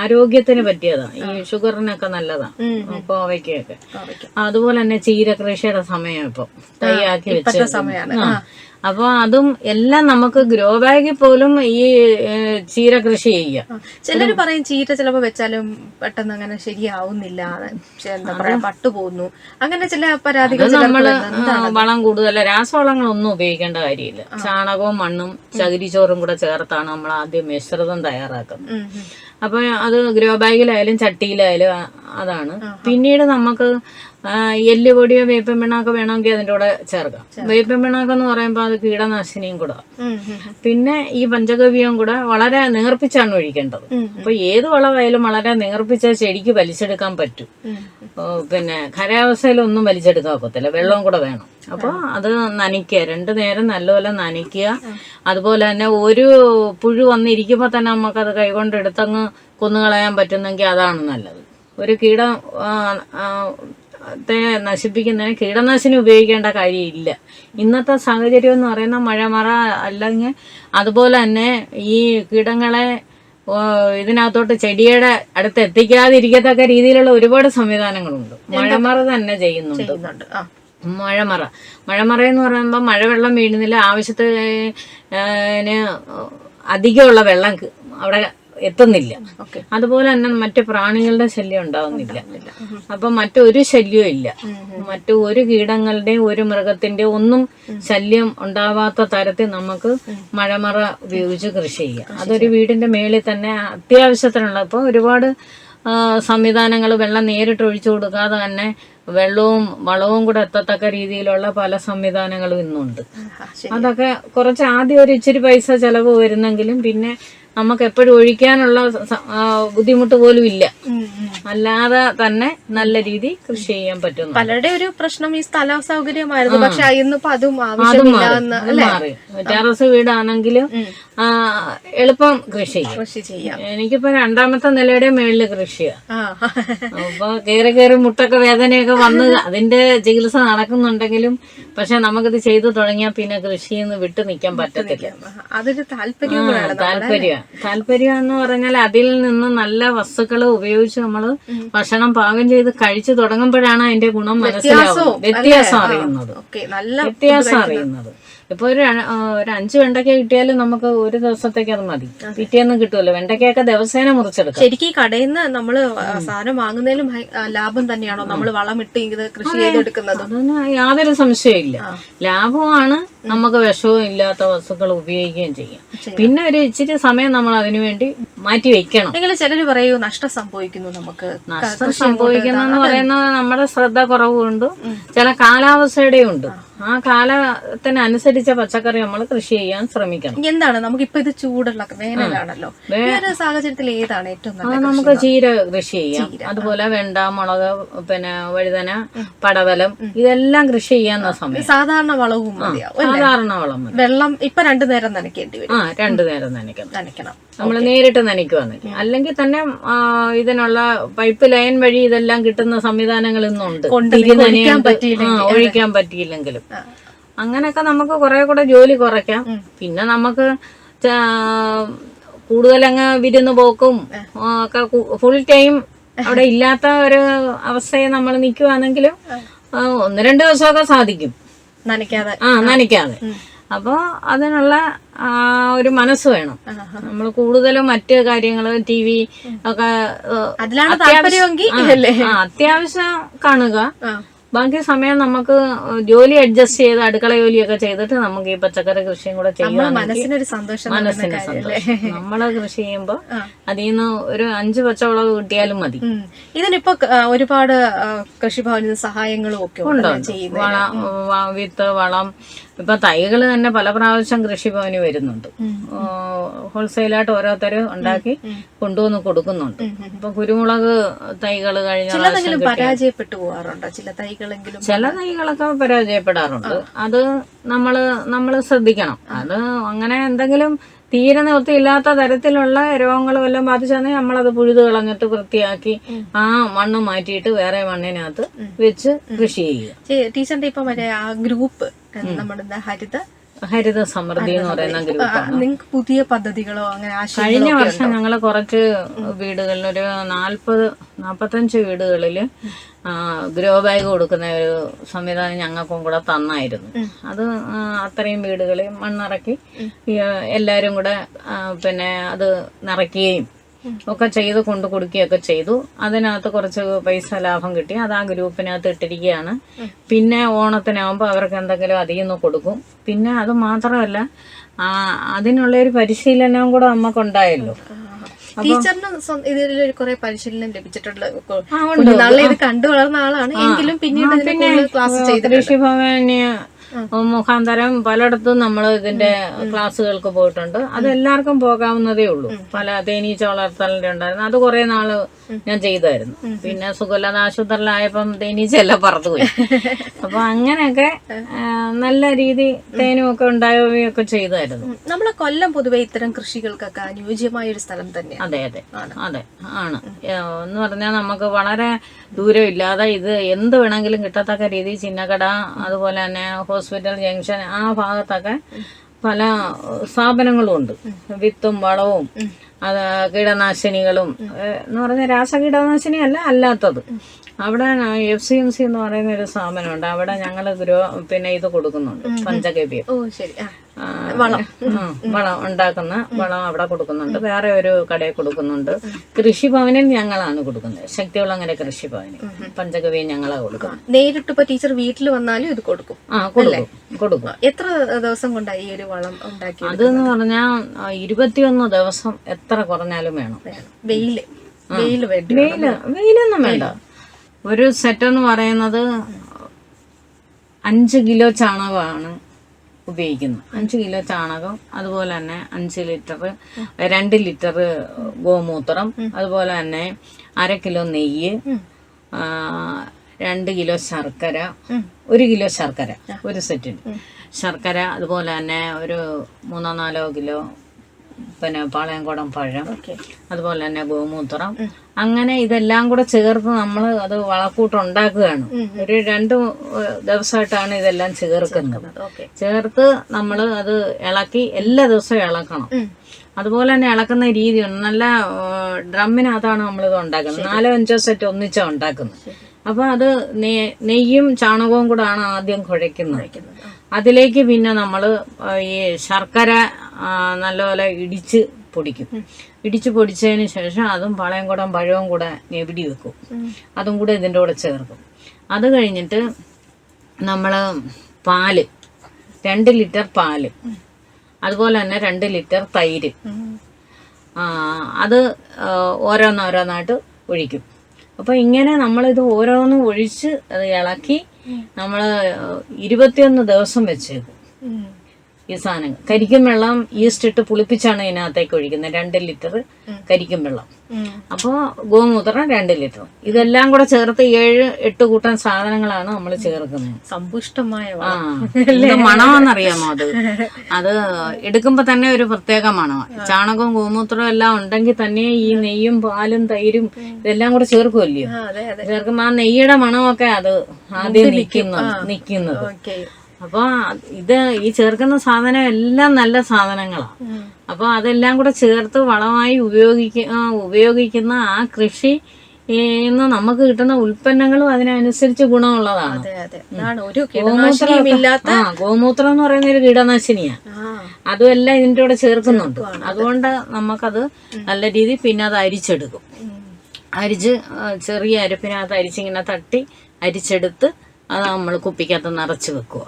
B: ആരോഗ്യത്തിന് പറ്റിയതാണ് ഈ ഷുഗറിനൊക്കെ നല്ലതാണ് കോവയ്ക്കൊക്കെ
A: കോവയ്ക്ക.
B: അതുപോലെ തന്നെ ചീര കൃഷിയുടെ സമയം ഇപ്പൊ. തയ്യാക്കി വെച്ച്
A: സമയമാണ്
B: ആ. അപ്പൊ അതും എല്ലാം നമുക്ക് ഗ്രോ ബാഗിൽ പോലും ഈ ചീര കൃഷി ചെയ്യാം.
A: ചിലർ പറയും ചീര ചിലപ്പോ വെച്ചാലും പെട്ടെന്ന് അങ്ങനെ ശരിയാവുന്നില്ല. എന്താ പറയാ പട്ടുപോകുന്നു അങ്ങനെ ചില പരാതികൾ
B: നമ്മൾ വളം കൂടുതൽ രാസവളങ്ങളൊന്നും ഉപയോഗിക്കേണ്ട കാര്യമില്ല. ചാണകവും മണ്ണും ചകിരിച്ചോറും കൂടെ ചേർത്താണ് നമ്മൾ ആദ്യം മിശ്രിതം തയ്യാറാക്കുന്നത്. അപ്പൊ അത് ഗ്രോ ബാഗിലായാലും ചട്ടിയിലായാലും അതാണ്. പിന്നീട് നമുക്ക് എല്ലുപൊടിയോ വേപ്പൻ പിണ്ണാക്കോ വേണമെങ്കിൽ അതിന്റെ കൂടെ ചേർക്കാം. വേപ്പൻ പിണ്ണാക്കം എന്ന് പറയുമ്പോൾ അത് കീടനാശിനിയും കൂടെ. പിന്നെ ഈ പഞ്ചഗവ്യവും കൂടെ വളരെ നേർപ്പിച്ചാണ് ഒഴിക്കേണ്ടത്. അപ്പൊ ഏത് വളമായാലും വളരെ നേർപ്പിച്ച ചെടിക്ക് വലിച്ചെടുക്കാൻ പറ്റും. പിന്നെ ഖരാവസ്ഥയിലൊന്നും വലിച്ചെടുക്കാൻ ഒക്കത്തില്ല. വെള്ളവും കൂടെ വേണം. അപ്പോൾ അത് നനയ്ക്കുക. രണ്ടു നേരം നല്ലപോലെ നനയ്ക്കുക. അതുപോലെ തന്നെ ഒരു പുഴു വന്നിരിക്കുമ്പോൾ തന്നെ നമുക്കത് കൈകൊണ്ട് എടുത്തങ്ങ് കൊന്നുകളയാൻ പറ്റുന്നെങ്കിൽ അതാണ് നല്ലത്. ഒരു കീട ത്തെ നശിപ്പിക്കുന്നതിന് കീടനാശിനി ഉപയോഗിക്കേണ്ട കാര്യമില്ല. ഇന്നത്തെ സാഹചര്യം എന്ന് പറയുന്ന മഴമറ അല്ലെങ്കിൽ അതുപോലെ തന്നെ ഈ കീടങ്ങളെ ഇതിനകത്തോട്ട് ചെടിയുടെ അടുത്ത് എത്തിക്കാതിരിക്കത്തക്ക രീതിയിലുള്ള ഒരുപാട് സംവിധാനങ്ങളുണ്ട്. മഴമറ തന്നെ ചെയ്യുന്നുണ്ട്. മഴമറ. മഴമറ എന്ന് പറയുമ്പോൾ മഴവെള്ളം വീഴുന്നില്ല. ആവശ്യത്തിന് അധികമുള്ള വെള്ളം അവിടെ എത്തുന്നില്ല. അതുപോലെ തന്നെ മറ്റു പ്രാണികളുടെ ശല്യം ഉണ്ടാവുന്നില്ല. അപ്പൊ മറ്റൊരു ശല്യവും ഇല്ല. മറ്റു ഒരു കീടങ്ങളുടെ ഒരു മൃഗത്തിന്റെ ഒന്നും ശല്യം ഉണ്ടാവാത്ത തരത്തിൽ നമുക്ക് മഴമറ ഉപയോഗിച്ച് കൃഷി ചെയ്യാം. അതൊരു വീടിന്റെ മേളിൽ തന്നെ അത്യാവശ്യത്തിനുള്ള ഇപ്പൊ ഒരുപാട് സംവിധാനങ്ങൾ വെള്ളം നേരിട്ട് ഒഴിച്ചു കൊടുക്കാതെ തന്നെ വെള്ളവും വളവും കൂടെ എത്തത്തക്ക രീതിയിലുള്ള പല സംവിധാനങ്ങളും ഇന്നുണ്ട്. അതൊക്കെ കുറച്ച് ആദ്യം ഒരു ഇച്ചിരി പൈസ ചെലവ് വരുന്നെങ്കിലും പിന്നെ നമുക്ക് എപ്പോഴും ഒഴിക്കാനുള്ള ബുദ്ധിമുട്ട് പോലും ഇല്ല. അല്ലാതെ തന്നെ നല്ല രീതി കൃഷി ചെയ്യാൻ പറ്റുന്നു
A: പലരുടെ ഒരു പ്രശ്നം ഈ സ്ഥല സൗകര്യമായിരുന്നു. പക്ഷെ ഇന്നിപ്പോ അതും ആവശ്യമില്ല
B: ടെറസ് വീടാണെങ്കിലും എളുപ്പം കൃഷി.
A: കൃഷി ചെയ്യാം.
B: എനിക്കിപ്പോ രണ്ടാമത്തെ നിലയുടെ മേളിൽ കൃഷിയാ. അപ്പൊ കയറി കയറി മുട്ടൊക്കെ വേദനയൊക്കെ വന്ന് അതിന്റെ ചികിത്സ നടക്കുന്നുണ്ടെങ്കിലും പക്ഷെ നമുക്കിത് ചെയ്തു തുടങ്ങിയാൽ പിന്നെ കൃഷിയിൽ നിന്ന് വിട്ടു നിൽക്കാൻ പറ്റത്തില്ല.
A: അതൊരു താല്പര്യം
B: താല്പര്യ. താല്പര്യം എന്ന് പറഞ്ഞാൽ അതിൽ നിന്ന് നല്ല വസ്തുക്കൾ ഉപയോഗിച്ച് നമ്മൾ ഭക്ഷണം പാകം ചെയ്ത് കഴിച്ചു തുടങ്ങുമ്പോഴാണ് അതിന്റെ ഗുണം മനസ്സിലാവുന്നത്. വ്യത്യാസം അറിയുന്നത്.
A: ഓക്കെ. നല്ല
B: വ്യത്യാസം അറിയുന്നത്. ഇപ്പൊ ഒരു ഒരു അഞ്ച് വെണ്ടയ്ക്ക കിട്ടിയാലും നമുക്ക് ഒരു ദിവസത്തേക്ക് അത് മതി. പിറ്റേന്ന് കിട്ടുമല്ലോ വെണ്ടയ്ക്കൊക്കെ ദിവസേന മുറിച്ചെടുക്കും.
A: ശരിക്കും ഈ കടയിൽ നിന്ന് നമ്മൾ സാധനം വാങ്ങുന്നതിലും ലാഭം തന്നെയാണോ? നമ്മൾ വളമിട്ട് ഇത് കൃഷി ചെയ്തെടുക്കുന്നത്?
B: യാതൊരു സംശയമില്ല ലാഭമാണ് നമുക്ക് വിഷവും ഇല്ലാത്ത വസ്തുക്കൾ ഉപയോഗിക്കുകയും ചെയ്യാം. പിന്നെ ഒരു ഇച്ചിരി സമയം നമ്മൾ അതിനു വേണ്ടി മാറ്റി വെക്കണം
A: എങ്കിലും ചിലർ പറയൂ നഷ്ടം സംഭവിക്കുന്നു നമുക്ക്.
B: നഷ്ടം സംഭവിക്കുന്നു പറയുന്നത് നമ്മുടെ ശ്രദ്ധ കുറവുണ്ട്. ചില കാലാവസ്ഥയുടെ ഉണ്ട്. ആ കാലത്തിനനുസരിച്ച പച്ചക്കറി നമ്മൾ കൃഷി ചെയ്യാൻ ശ്രമിക്കണം.
A: എന്താണ്? നമുക്ക് നമുക്കിപ്പോ ഇത് ചൂടുള്ള വേനലാണല്ലോ. ഈ ഒരു സാഹചര്യത്തിൽ ഏതാണ് ഏറ്റവും
B: നല്ലത്
A: നല്ല
B: നമുക്ക് ചീര കൃഷി ചെയ്യാം. അതുപോലെ വെണ്ട മുളക് പിന്നെ വഴുതന പടവലം ഇതെല്ലാം കൃഷി ചെയ്യാവുന്ന സമയം.
A: സാധാരണ വളവും മതിയാവും
B: സാധാരണ വളം മതി.
A: വെള്ളം ഇപ്പൊ രണ്ടു നേരം നനയ്ക്കേണ്ടി വരും.
B: ആ രണ്ടു നേരം നനയ്ക്കണം.
A: നനയ്ക്കണം.
B: നമ്മൾ നേരിട്ട് നനയ്ക്കുവാണെങ്കിൽ അല്ലെങ്കിൽ തന്നെ ആ, ഇതിനുള്ള പൈപ്പ് ലൈൻ വഴി ഇതെല്ലാം കിട്ടുന്ന സംവിധാനങ്ങൾ ഇന്നുണ്ട്.
A: കൊണ്ട്
B: തിരി
A: നിങ്ങൾക്ക് ഒഴിക്കാൻ
B: നനയാണ്ട് ആ, ഒഴിക്കാൻ പറ്റിയില്ലെങ്കിലും. അങ്ങനെയൊക്കെ നമുക്ക് കുറെ കൂടെ ജോലി കുറയ്ക്കാം. പിന്നെ നമുക്ക് കൂടുതലങ്ങ് വിരുന്ന് പോക്കും ഒക്കെ ഫുൾ ടൈം അവിടെ ഇല്ലാത്ത ഒരു അവസ്ഥയെ നമ്മൾ നിൽക്കുവാണെങ്കിലും ഒന്ന് രണ്ട് ദിവസമൊക്കെ സാധിക്കും.
A: നനയ്ക്കാതെ.
B: ആ നനയ്ക്കാതെ. അപ്പോൾ അതിനുള്ള ഒരു മനസ്സ് വേണം. നമ്മൾ കൂടുതലും മറ്റ് കാര്യങ്ങൾ ടി വി ഒക്കെ അത്യാവശ്യം- കാണുക. ബാക്കി സമയം നമുക്ക് ജോലി അഡ്ജസ്റ്റ് ചെയ്ത് അടുക്കള ജോലിയൊക്കെ ചെയ്തിട്ട് നമുക്ക് ഈ പച്ചക്കറി കൃഷിയും കൂടെ ചെയ്യാം
A: മനസ്സിനൊരു സന്തോഷം
B: മനസ്സിന്
A: കാര്യം അല്ലേ?
B: സന്തോഷം നമ്മൾ കൃഷി ചെയ്യുമ്പോൾ അതിൽ നിന്ന് ഒരു അഞ്ച് പച്ചമുളക് കിട്ടിയാലും മതി.
A: ഇതിനിപ്പോ ഒരുപാട് കൃഷിഭവനിൽ സഹായങ്ങളും ഒക്കെ
B: വ- വിത്ത് വളം ഇപ്പൊ തൈകൾ തന്നെ പല പ്രാവശ്യം കൃഷിഭവന് വരുന്നുണ്ട്. ഹോൾസെയിലായിട്ട് ഓരോരുത്തർ ഉണ്ടാക്കി കൊണ്ടുവന്ന് കൊടുക്കുന്നുണ്ട്. ഇപ്പൊ കുരുമുളക് തൈകൾ കഴിഞ്ഞ
A: പരാജയപ്പെട്ടു പോകാറുണ്ടോ ചില തൈകളെങ്കിലും
B: ചില തൈകളൊക്കെ പരാജയപ്പെടാറുണ്ട്. അത് നമ്മൾ നമ്മൾ ശ്രദ്ധിക്കണം. അത് അങ്ങനെ എന്തെങ്കിലും തീരെ നിവൃത്തിയില്ലാത്ത തരത്തിലുള്ള രോഗങ്ങൾ വല്ലതും ബാധിച്ചാൽ നമ്മളത് പുഴുത് കളഞ്ഞിട്ട് വൃത്തിയാക്കി ആ മണ്ണ് മാറ്റിയിട്ട് വേറെ മണ്ണിനകത്ത് വെച്ച് കൃഷി ചെയ്യുക.
A: ടീച്ചറിന്റെ ഇപ്പൊ മറ്റേ ആ ഗ്രൂപ്പ് നമ്മുടെ ഹരിത
B: ഹരിത സമൃദ്ധി എന്ന് പറയുന്ന ഗ്രൂപ്പാണ്.
A: നിങ്ങൾക്ക് പുതിയ പദ്ധതികളോ അങ്ങനെ
B: കഴിഞ്ഞ വർഷം ഞങ്ങൾ കുറച്ച് വീടുകളിൽ ഒരു നാൽപ്പത് നാൽപ്പത്തഞ്ച് വീടുകളിൽ ഗ്രോ ബാഗ് കൊടുക്കുന്ന ഒരു സംവിധാനം ഞങ്ങൾക്കും കൂടെ തന്നായിരുന്നു. അത് അത്രയും വീടുകളിൽ മണ്ണിറക്കി എല്ലാവരും കൂടെ പിന്നെ അത് നിറയ്ക്കുകയും ഒക്കെ ചെയ്ത് കൊണ്ടു കൊടുക്കുകയൊക്കെ ചെയ്തു. അതിനകത്ത് കുറച്ച് പൈസ ലാഭം കിട്ടി. അത് ആ ഗ്രൂപ്പിനകത്ത് ഇട്ടിരിക്കുകയാണ്. പിന്നെ ഓണത്തിനാവുമ്പോൾ അവർക്ക് എന്തെങ്കിലും അതിൽ നിന്ന് കൊടുക്കും. പിന്നെ അത് മാത്രമല്ല അതിനുള്ള ഒരു പരിശീലനവും കൂടെ നമുക്കുണ്ടായല്ലോ
A: ടീച്ചറിന് ഇതിലൊരു കുറെ പരിശീലനം ലഭിച്ചിട്ടുള്ള ഇത് കണ്ടു വളർന്ന ആളാണ്. എങ്കിലും പിന്നീട് ക്ലാസ് ചെയ്തിട്ടുണ്ട്.
B: കൃഷിഭവന് മുഖാന്തരം പലയിടത്തും നമ്മൾ ഇതിന്റെ ക്ലാസ്സുകൾക്ക് പോയിട്ടുണ്ട്. അത് എല്ലാവർക്കും പോകാവുന്നതേ ഉള്ളൂ. പല തേനീച്ച വളർത്തലിന്റെ ഉണ്ടായിരുന്നു. അത് കുറെ നാൾ ഞാൻ ചെയ്തായിരുന്നു. പിന്നെ സുഖല്ലാതെ ആശുപത്രിയിലായപ്പം തേനീച്ചയെല്ലാം പറത്തുപോയി *laughs* അപ്പൊ അങ്ങനെയൊക്കെ നല്ല രീതി തേനും ഒക്കെ ഉണ്ടാവുകയൊക്കെ ചെയ്തായിരുന്നു.
A: നമ്മളെ കൊല്ലം പൊതുവെ ഇത്തരം കൃഷികൾക്കൊക്കെ അനുയോജ്യമായ ഒരു സ്ഥലം തന്നെ
B: അതെ അതെ. അതെ ആണ്. എന്ന് പറഞ്ഞാൽ നമുക്ക് വളരെ ദൂരം ഇല്ലാതെ ഇത് എന്ത് വേണമെങ്കിലും കിട്ടത്തക്ക രീതി ചിന്നക്കട അതുപോലെ തന്നെ ഹോസ്പിറ്റൽ ജംഗ്ഷൻ ആ ഭാഗത്തൊക്കെ പല സ്ഥാപനങ്ങളും ഉണ്ട്. വിത്തും വളവും അത് കീടനാശിനികളും എന്ന് പറഞ്ഞ രാസകീടനാശിനി അല്ല അല്ലാത്തത്. അവിടെ എഫ് സി എം സി എന്ന് പറയുന്ന ഒരു സ്ഥാപനമുണ്ട്. അവിടെ ഞങ്ങൾ ഗ്രോ പിന്നെ ഇത് കൊടുക്കുന്നുണ്ട്. പഞ്ചഗവ്യം
A: ആ,
B: വളം. ഉണ്ടാക്കുന്ന വളം അവിടെ കൊടുക്കുന്നുണ്ട്. വേറെ ഒരു കടയിൽ കൊടുക്കുന്നുണ്ട്. കൃഷിഭവനിൽ ഞങ്ങളാണ് കൊടുക്കുന്നത്. ശക്തിയുള്ള അങ്ങനെ കൃഷിഭവനിൽ. പഞ്ചഗവ്യം ഞങ്ങളാണ് കൊടുക്കുന്നത്.
A: നേരിട്ട് ഇപ്പൊ ടീച്ചർ വീട്ടിൽ വന്നാലും ഇത് കൊടുക്കും.
B: ആ കൊടുക്കും. കൊടുക്കും.
A: എത്ര ദിവസം കൊണ്ടായി ഈ ഒരു വളം ഉണ്ടാക്കി
B: അതെന്ന് പറഞ്ഞാൽ ഇരുപത്തിയൊന്ന് ദിവസം എത്ര കുറഞ്ഞാലും വേണം.
A: വെയിൽ വെയിൽ
B: വെയിൽ വെയിലൊന്നും വേണ്ട. ഒരു സെറ്റ് എന്ന് പറയുന്നത് അഞ്ച് കിലോ ചാണകമാണ്. ഉപയോഗിക്കുന്നത് അഞ്ച് കിലോ ചാണകം അതുപോലെ തന്നെ അഞ്ച് ലിറ്റർ രണ്ട് ലിറ്റർ ഗോമൂത്രം അതുപോലെ തന്നെ അര കിലോ നെയ്യ് രണ്ട് കിലോ ശർക്കര ഒരു കിലോ ശർക്കര ഒരു സെറ്റിന്. ശർക്കര അതുപോലെ തന്നെ ഒരു മൂന്നോ നാലോ കിലോ പിന്നെ പാളയംകുടം പഴം അതുപോലെ തന്നെ ഗോമൂത്രം. അങ്ങനെ ഇതെല്ലാം കൂടെ ചേർത്ത് നമ്മൾ അത് വളക്കൂട്ട് ഉണ്ടാക്കുകയാണ്. ഒരു രണ്ട് ദിവസമായിട്ടാണ് ഇതെല്ലാം ചേർക്കുന്നത്. ചേർത്ത് നമ്മൾ അത് ഇളക്കി എല്ലാ ദിവസവും ഇളക്കണം. അതുപോലെ തന്നെ ഇളക്കുന്ന രീതിയുണ്ട് നല്ല ഡ്രമ്മിനകത്താണ് നമ്മളിത് ഉണ്ടാക്കുന്നത്. നാലോ അഞ്ചോ സെറ്റ് ഒന്നിച്ചാണ് ഉണ്ടാക്കുന്നത്. അപ്പൊ അത് നെയ്യും ചാണകവും കൂടെ ആണ് ആദ്യം കുഴയ്ക്കുന്നത്. അതിലേക്ക് പിന്നെ നമ്മൾ ഈ ശർക്കര നല്ലപോലെ ഇടിച്ച് പൊടിക്കും. ഇടിച്ച് പൊടിച്ചതിന് ശേഷം അതും പാളയംകുടം പഴവും കൂടെ ഞെവിടി വെക്കും. അതും കൂടെ ഇതിന്റെ കൂടെ ചേർക്കും. അത് കഴിഞ്ഞിട്ട് നമ്മൾ പാൽ രണ്ട് ലിറ്റർ പാൽ അതുപോലെ തന്നെ രണ്ട് ലിറ്റർ തൈര് അത് ഓരോന്നോരോന്നായിട്ട് ഒഴിക്കും. അപ്പോൾ ഇങ്ങനെ നമ്മളിത് ഓരോന്നും ഒഴിച്ച് അത് ഇളക്കി നമ്മൾ ഇരുപത്തിയൊന്ന് ദിവസം വെച്ചേക്കും. ഈ സാധനങ്ങൾ. കരിക്കും വെള്ളം ഈസ്റ്റ് ഇട്ട് പുളിപ്പിച്ചാണ് ഇതിനകത്തേക്ക് ഒഴിക്കുന്നത്. രണ്ട് ലിറ്റർ കരിക്കും വെള്ളം. അപ്പോൾ ഗോമൂത്രം രണ്ട് ലിറ്റർ ഇതെല്ലാം കൂടെ ചേർത്ത് ഏഴ് എട്ട് കൂട്ടം സാധനങ്ങളാണ് നമ്മൾ ചേർക്കുന്നത്.
A: സമ്പുഷ്ടമായ
B: മണമാണെന്നറിയാമോ മണമെന്നറിയാമോ അത്? അത് എടുക്കുമ്പോൾ തന്നെ ഒരു പ്രത്യേക മണമാണ് ചാണകവും ഗോമൂത്രവും എല്ലാം ഉണ്ടെങ്കിൽ തന്നെ ഈ നെയ്യും പാലും തൈരും ഇതെല്ലാം കൂടെ ചേർക്കുമല്ലയോ ചേർക്കുമ്പോൾ ആ നെയ്യുടെ മണമൊക്കെ അത് ആദ്യം നിൽക്കുന്നത് നിൽക്കുന്നത്.
A: ഓക്കെ
B: അപ്പൊ ഇത് ഈ ചേർക്കുന്ന സാധനം എല്ലാം നല്ല സാധനങ്ങളാണ് അപ്പൊ അതെല്ലാം കൂടെ ചേർത്ത് വളമായി ഉപയോഗിക്ക ഉപയോഗിക്കുന്ന ആ കൃഷി ഇന്ന് നമുക്ക് കിട്ടുന്ന ഉൽപ്പന്നങ്ങളും അതിനനുസരിച്ച് ഗുണമുള്ളതാണ്. ഗോമൂത്രം എന്ന് പറയുന്ന ഒരു കീടനാശിനിയാ.
A: ആ.
B: അതും എല്ലാം ഇതിന്റെ കൂടെ ചേർക്കുന്നുണ്ട്. അതുകൊണ്ട് നമുക്കത് നല്ല രീതിയിൽ പിന്നെ അത് അരിച്ചെടുക്കും. അരിച്ച് ചെറിയ അരപ്പിനകത്ത് അരിച്ചിങ്ങനെ തട്ടി അരിച്ചെടുത്ത് അത് നമ്മൾ കുപ്പിക്കകത്ത് നിറച്ച് വെക്കുക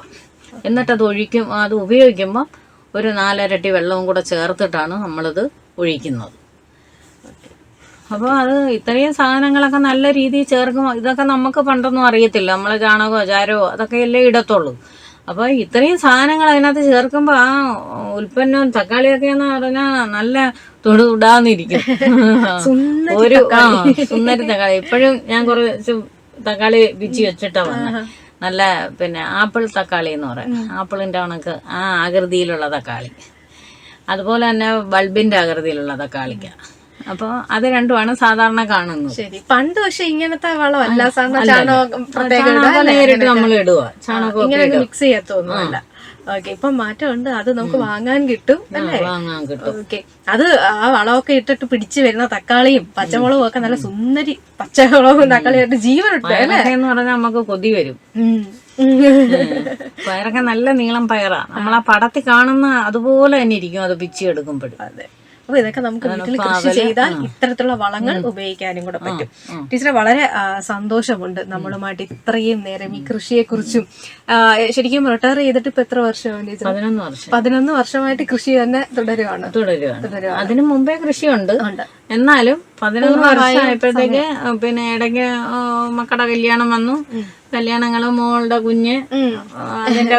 B: എന്നിട്ട് അത് ഒഴിക്കും അത് ഉപയോഗിക്കുമ്പം ഒരു നാലരട്ടി വെള്ളവും കൂടെ ചേർത്തിട്ടാണ് നമ്മളിത് ഒഴിക്കുന്നത്. അപ്പോൾ അത് ഇത്രയും സാധനങ്ങളൊക്കെ നല്ല രീതിയിൽ ചേർക്കും ഇതൊക്കെ നമുക്ക് പണ്ടൊന്നും അറിയത്തില്ല. നമ്മളെ ചാണകമോ ചാരമോ എല്ലാം ഇടത്തുള്ളൂ. അപ്പോൾ ഇത്രയും സാധനങ്ങൾ അതിനകത്ത് ചേർക്കുമ്പോൾ ആ ഉൽപ്പന്നം തക്കാളിയൊക്കെ എന്ന് പറഞ്ഞാൽ നല്ല തൊടുതുടാന്നിരിക്കും. *laughs* ഒരു സുന്ദരി തക്കാളി. ഇപ്പോഴും ഞാൻ കുറച്ച് തക്കാളി പിച്ചി വെച്ചിട്ടാ വന്നത് നല്ല പിന്നെ ആപ്പിൾ തക്കാളി എന്ന് പറയും. ആപ്പിളിന്റെ കണക്ക് ആ ആകൃതിയിലുള്ള തക്കാളി. അതുപോലെ തന്നെ ബൾബിന്റെ ആകൃതിയിലുള്ള തക്കാളിക്ക. അപ്പോൾ അത് രണ്ടുമാണ് സാധാരണ കാണുന്നത്.
A: ശരി. പണ്ട് പക്ഷെ ഇങ്ങനത്തെ വളമല്ല.
B: നേരിട്ട് നമ്മൾ ഇടുക ചാണകം
A: മിക്സ് ചെയ്യത്തൊന്നുമല്ല ഓക്കെ ഇപ്പൊ മാറ്റമുണ്ട്. അത് നമുക്ക് വാങ്ങാൻ കിട്ടും അല്ലേ?
B: വാങ്ങാൻ കിട്ടും.
A: ഓക്കെ അത് ആ വളമൊക്കെ ഇട്ടിട്ട് പിടിച്ചു വരുന്ന തക്കാളിയും പച്ചമുളകും ഒക്കെ നല്ല സുന്ദരി പച്ചമുളകും തക്കാളിയായിട്ട് ജീവനുണ്ട് ഇട്ടു
B: പയറൊക്കെ എന്ന് പറഞ്ഞാൽ നമുക്ക് കൊതി വരും. പയറൊക്കെ നല്ല നീളം പയറാ. നമ്മൾ ആ പടത്തിൽ കാണുന്ന അതുപോലെ തന്നെ ഇരിക്കും അത് പിച്ചി എടുക്കുമ്പോഴും.
A: അതെ. അപ്പൊ ഇതൊക്കെ നമുക്ക് വീട്ടിൽ കൃഷി ചെയ്താൽ ഇത്തരത്തിലുള്ള വളങ്ങൾ ഉപയോഗിക്കാനും കൂടെ പറ്റും. ടീച്ചറെ വളരെ സന്തോഷമുണ്ട് നമ്മളുമായിട്ട് ഇത്രയും നേരം ഈ കൃഷിയെ കുറിച്ചും ശരിക്കും റിട്ടയർ ചെയ്തിട്ട് ഇപ്പൊ എത്ര വർഷമാണ് ടീച്ചർ
B: പതിനൊന്ന് വർഷം.
A: പതിനൊന്ന് വർഷമായിട്ട് കൃഷി തന്നെ തുടരുവാണ്.
B: തുടരുകയാണ് അതിനു മുമ്പേ കൃഷിയുണ്ട്. എന്നാലും പതിനൊന്ന് വർഷമായപ്പോഴത്തേക്ക് പിന്നെ ഇടയ്ക്ക് മക്കളുടെ കല്യാണം വന്നു. കല്യാണങ്ങൾ മോളുടെ കുഞ്ഞ് അതിന്റെ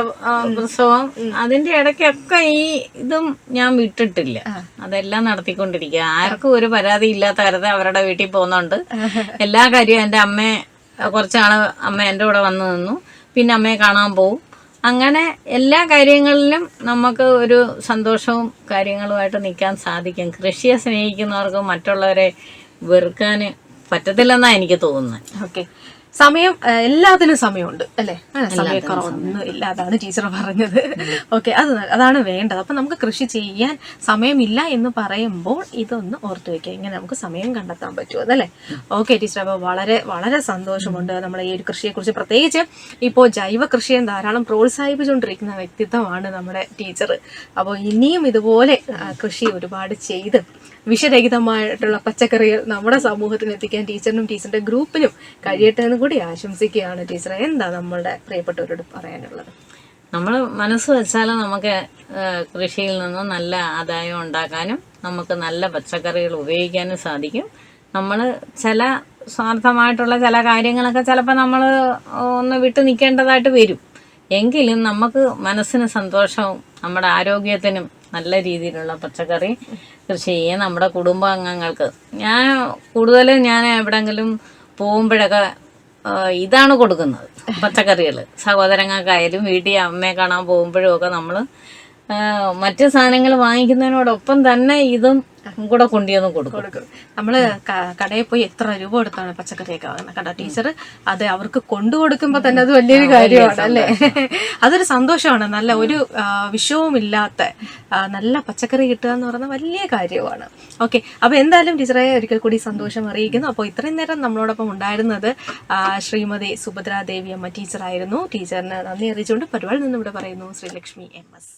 B: പ്രസവം. അതിന്റെ ഇടയ്ക്കൊക്കെ ഈ ഇതും ഞാൻ വിട്ടിട്ടില്ല. അതെല്ലാം നടത്തിക്കൊണ്ടിരിക്കുക. ആർക്കും ഒരു പരാതി ഇല്ലാത്ത തരത്തിൽ അവരുടെ വീട്ടിൽ പോകുന്നുണ്ട്. *laughs* എല്ലാ കാര്യവും എന്റെ അമ്മയെ കുറച്ചാൾ അമ്മ എന്റെ കൂടെ വന്നു നിന്നു. പിന്നെ അമ്മയെ കാണാൻ പോവും. അങ്ങനെ എല്ലാ കാര്യങ്ങളിലും നമുക്ക് ഒരു സന്തോഷവും കാര്യങ്ങളുമായിട്ട് നിൽക്കാൻ സാധിക്കും. കൃഷിയെ സ്നേഹിക്കുന്നവർക്ക് മറ്റുള്ളവരെ വെറുക്കാൻ പറ്റത്തില്ലെന്നാണ് എനിക്ക് തോന്നുന്നത്.
A: ഓക്കെ. സമയം എല്ലാത്തിനും സമയമുണ്ട് അല്ലേ? സമയക്കുറവൊന്നും ഇല്ല അതാണ് ടീച്ചർ പറഞ്ഞത്. ഓക്കെ അത് അതാണ് വേണ്ടത്. അപ്പം നമുക്ക് കൃഷി ചെയ്യാൻ സമയമില്ല എന്ന് പറയുമ്പോൾ ഇതൊന്ന് ഓർത്തു വെക്കുക. ഇങ്ങനെ നമുക്ക് സമയം കണ്ടെത്താൻ പറ്റുമോ അതല്ലേ ഓക്കെ ടീച്ചർ അപ്പോൾ വളരെ വളരെ സന്തോഷമുണ്ട് നമ്മൾ ഈ ഒരു കൃഷിയെക്കുറിച്ച്. പ്രത്യേകിച്ച് ഇപ്പോൾ ജൈവ കൃഷിയെ ധാരാളം പ്രോത്സാഹിപ്പിച്ചുകൊണ്ടിരിക്കുന്ന വ്യക്തിത്വമാണ് നമ്മുടെ ടീച്ചർ അപ്പോൾ ഇനിയും ഇതുപോലെ കൃഷി ഒരുപാട് ചെയ്ത് വിഷരഹിതമായിട്ടുള്ള പച്ചക്കറികൾ നമ്മുടെ സമൂഹത്തിന് എത്തിക്കാൻ ടീച്ചറിനും ടീച്ചറിന്റെ ഗ്രൂപ്പിനും കഴിയട്ടെ എന്ന് കൂടി ആശംസിക്കുകയാണ് ടീച്ചർ എന്താ നമ്മളുടെ പ്രിയപ്പെട്ടവരോട് പറയാനുള്ളത്?
B: നമ്മൾ മനസ്സ് വെച്ചാൽ നമുക്ക് കൃഷിയിൽ നിന്ന് നല്ല ആദായം ഉണ്ടാക്കാനും നമുക്ക് നല്ല പച്ചക്കറികൾ ഉപയോഗിക്കാനും സാധിക്കും. നമ്മൾ ചില സ്വാർത്ഥമായിട്ടുള്ള ചില കാര്യങ്ങളൊക്കെ ചിലപ്പോൾ നമ്മൾ ഒന്ന് വിട്ടു നിൽക്കേണ്ടതായിട്ട് വരും. എങ്കിലും നമുക്ക് മനസ്സിന് സന്തോഷവും നമ്മുടെ ആരോഗ്യത്തിനും നല്ല രീതിയിലുള്ള പച്ചക്കറി കൃഷി ചെയ്യാൻ നമ്മുടെ കുടുംബാംഗങ്ങൾക്ക്. ഞാൻ കൂടുതലും ഞാൻ എവിടെങ്കിലും പോകുമ്പോഴൊക്കെ ഇതാണ് കൊടുക്കുന്നത് പച്ചക്കറികൾ സഹോദരങ്ങൾക്കായാലും വീട്ടിൽ അമ്മയെ കാണാൻ പോകുമ്പോഴും ഒക്കെ നമ്മൾ മറ്റ് സാധനങ്ങൾ വാങ്ങിക്കുന്നതിനോടൊപ്പം തന്നെ ഇതും കൂടെ കൊണ്ടുവന്ന് കൊടുക്കും.
A: നമ്മൾ കടയിൽ പോയി എത്ര രൂപ കൊടുത്താണ് പച്ചക്കറിയൊക്കെ വാങ്ങുന്നത് കണ്ട ടീച്ചർ അത് അവർക്ക് കൊണ്ടു കൊടുക്കുമ്പോ തന്നെ അത് വലിയൊരു കാര്യമാണ് അല്ലേ? അതൊരു സന്തോഷമാണ്. നല്ല ഒരു വിഷവുമില്ലാത്ത വിഷവും ഇല്ലാത്ത നല്ല പച്ചക്കറി കിട്ടുക എന്ന് പറയുന്നത് വലിയ കാര്യമാണ്. ഓക്കെ അപ്പൊ എന്തായാലും ടീച്ചറെ ഒരിക്കൽ കൂടി സന്തോഷം അറിയിക്കുന്നു. അപ്പോൾ ഇത്രയും നേരം നമ്മളോടൊപ്പം ഉണ്ടായിരുന്നത് ശ്രീമതി സുഭദ്രാദേവി അമ്മ ടീച്ചറായിരുന്നു. ടീച്ചറിന് നന്ദി അറിയിച്ചുകൊണ്ട് പരിപാടി നിന്ന് ഇവിടെ പറയുന്നു ശ്രീലക്ഷ്മി എം എസ്.